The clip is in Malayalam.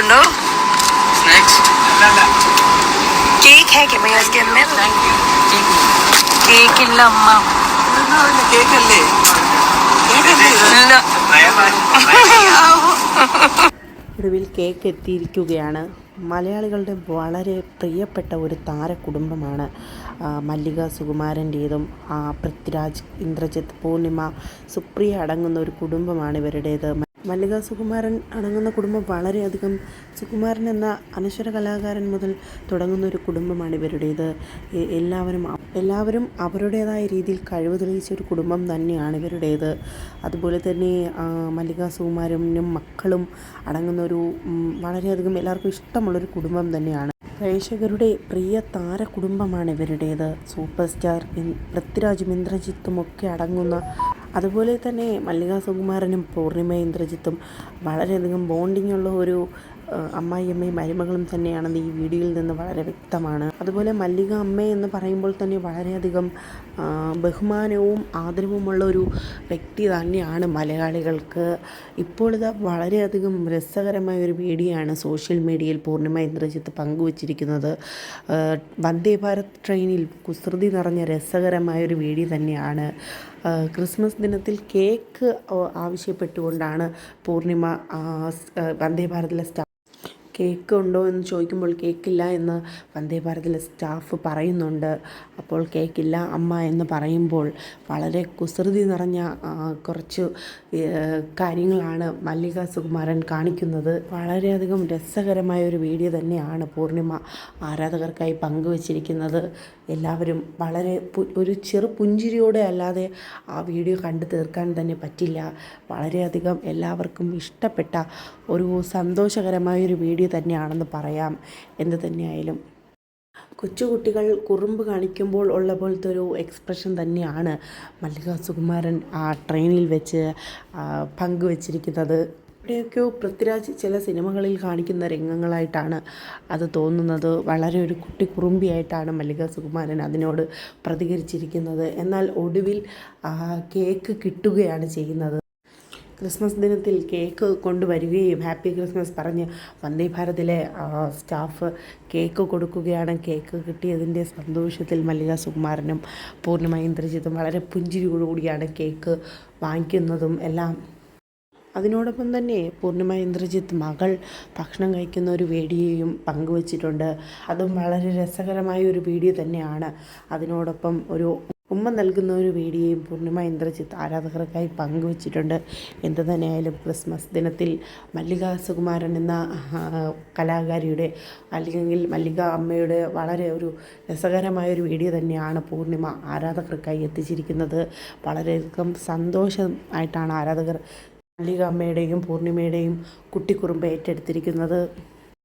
ഉണ്ടോ? കേക്ക് ഹേക്ക് കേക്ക് അമ്മ. കേക്കല്ലേ ഒടുവിൽ കേക്ക് എത്തിയിരിക്കുകയാണ്. മലയാളികളുടെ വളരെ പ്രിയപ്പെട്ട ഒരു താര കുടുംബമാണ് മല്ലിക സുകുമാരന്റേതും പൃഥ്വിരാജ് ഇന്ദ്രജിത്ത് പൂർണിമ സുപ്രിയ അടങ്ങുന്ന ഒരു കുടുംബമാണ് ഇവരുടേത്. മല്ലിക സുകുമാരൻ അടങ്ങുന്ന കുടുംബം വളരെയധികം സുകുമാരൻ എന്ന അനശ്വര കലാകാരൻ മുതൽ തുടങ്ങുന്ന ഒരു കുടുംബമാണ് ഇവരുടേത്. എല്ലാവരും എല്ലാവരും അവരുടേതായ രീതിയിൽ കഴിവ് തെളിയിച്ച ഒരു കുടുംബം തന്നെയാണ് ഇവരുടേത്. അതുപോലെ തന്നെ മല്ലിക സുകുമാരനും മക്കളും അടങ്ങുന്ന ഒരു വളരെയധികം എല്ലാവർക്കും ഇഷ്ടമുള്ളൊരു കുടുംബം തന്നെയാണ്. പ്രേക്ഷകരുടെ പ്രിയ താര കുടുംബമാണ് ഇവരുടേത്. സൂപ്പർ സ്റ്റാർ പൃഥ്വിരാജും ഇന്ദ്രജിത്തും ഒക്കെ അടങ്ങുന്ന അതുപോലെ തന്നെ മല്ലിക സുകുമാരനും പൂർണിമ ഇന്ദ്രജിത്തും വളരെയധികം ബോണ്ടിങ് ഉള്ള ഒരു അമ്മായിയമ്മയും മരുമകളും തന്നെയാണെന്ന് ഈ വീഡിയോയിൽ നിന്ന് വളരെ വ്യക്തമാണ്. അതുപോലെ മല്ലിക അമ്മ എന്ന് പറയുമ്പോൾ തന്നെ വളരെയധികം ബഹുമാനവും ആദരവുമുള്ള ഒരു വ്യക്തി തന്നെയാണ് മലയാളികൾക്ക്. ഇപ്പോഴത്തെ ഇത് വളരെയധികം രസകരമായ ഒരു വീഡിയോ ആണ് സോഷ്യൽ മീഡിയയിൽ പൂർണിമ ഇന്ദ്രജിത്ത് പങ്കുവച്ചിരിക്കുന്നത്. വന്ദേ ഭാരത് ട്രെയിനിൽ കുസൃതി നിറഞ്ഞ രസകരമായ ഒരു വീഡിയോ തന്നെയാണ്. ക്രിസ്മസ് ദിനത്തിൽ കേക്ക് ആവശ്യപ്പെട്ടുകൊണ്ടാണ് പൂർണിമ വന്ദേ ഭാരതിലെ സ്റ്റാ കേക്ക് ഉണ്ടോ എന്ന് ചോദിക്കുമ്പോൾ കേക്കില്ല എന്ന് വന്ദേ ഭാരതിലെ സ്റ്റാഫ് പറയുന്നുണ്ട്. അപ്പോൾ കേക്കില്ല അമ്മ എന്ന് പറയുമ്പോൾ വളരെ കുസൃതി നിറഞ്ഞ കുറച്ച് കാര്യങ്ങളാണ് മല്ലിക സുകുമാരൻ കാണിക്കുന്നത്. വളരെയധികം രസകരമായ ഒരു വീഡിയോ തന്നെയാണ് പൂർണിമ ആരാധകർക്കായി പങ്കുവച്ചിരിക്കുന്നത്. എല്ലാവരും വളരെ ഒരു ചെറു പുഞ്ചിരിയോടെ അല്ലാതെ ആ വീഡിയോ കണ്ടു തീർക്കാൻ തന്നെ പറ്റില്ല. വളരെയധികം എല്ലാവർക്കും ഇഷ്ടപ്പെട്ട ഒരു സന്തോഷകരമായ ഒരു വീഡിയോ തന്നെയാണെന്ന് പറയാം. എന്ത് തന്നെയായാലും. കൊച്ചുകുട്ടികൾ കുറുമ്പ് കാണിക്കുമ്പോൾ ഉള്ള പോലത്തെ ഒരു എക്സ്പ്രഷൻ തന്നെയാണ് മല്ലിക സുകുമാരൻ ആ ട്രെയിനിൽ വെച്ച് പങ്കുവച്ചിരിക്കുന്നത്. ഇവിടെയൊക്കെയോ പൃഥ്വിരാജ് ചില സിനിമകളിൽ കാണിക്കുന്ന രംഗങ്ങളായിട്ടാണ് അത് തോന്നുന്നത്. വളരെ ഒരു കുട്ടി കുറുമ്പിയായിട്ടാണ് മല്ലിക സുകുമാരൻ അതിനോട് പ്രതികരിച്ചിരിക്കുന്നത്. എന്നാൽ ഒടുവിൽ കേക്ക് കിട്ടുകയാണ് ചെയ്യുന്നത്. ക്രിസ്മസ് ദിനത്തിൽ കേക്ക് കൊണ്ടുവരികയും ഹാപ്പി ക്രിസ്മസ് പറഞ്ഞ് വന്ദേ ഭാരതിലെ സ്റ്റാഫ് കേക്ക് കൊടുക്കുകയാണ്. കേക്ക് കിട്ടിയതിന്റെ സന്തോഷത്തിൽ മല്ലിക സുകുമാരനും പൂർണിമ ഇന്ദ്രജിത്തും വളരെ പുഞ്ചിരിയോടുകൂടിയാണ് കേക്ക് വാങ്ങിക്കുന്നതും എല്ലാം. അതിനോടൊപ്പം തന്നെ പൂർണിമ ഇന്ദ്രജിത്ത് മകൾ ഭക്ഷണം കഴിക്കുന്ന ഒരു വീഡിയോയും പങ്കുവച്ചിട്ടുണ്ട്. അതും വളരെ രസകരമായ ഒരു വീഡിയോ തന്നെയാണ്. അതിനോടൊപ്പം ഒരു ഉമ്മ നൽകുന്ന ഒരു വീഡിയോയും പൂർണിമ ഇന്ദ്രജിത്ത് ആരാധകർക്കായി പങ്കുവച്ചിട്ടുണ്ട്. എന്തു തന്നെയായാലും ക്രിസ്മസ് ദിനത്തിൽ മല്ലിക സുകുമാരൻ എന്ന കലാകാരിയുടെ അല്ലെങ്കിൽ മല്ലിക അമ്മയുടെ വളരെ ഒരു രസകരമായ ഒരു വീഡിയോ തന്നെയാണ് പൂർണിമ ആരാധകർക്കായി എത്തിച്ചിരിക്കുന്നത്. വളരെയധികം സന്തോഷമായിട്ടാണ് ആരാധകർ മല്ലിക അമ്മയുടെയും പൂർണിമയുടെയും കുട്ടിക്കുറുമ്പ് ഏറ്റെടുത്തിരിക്കുന്നത്.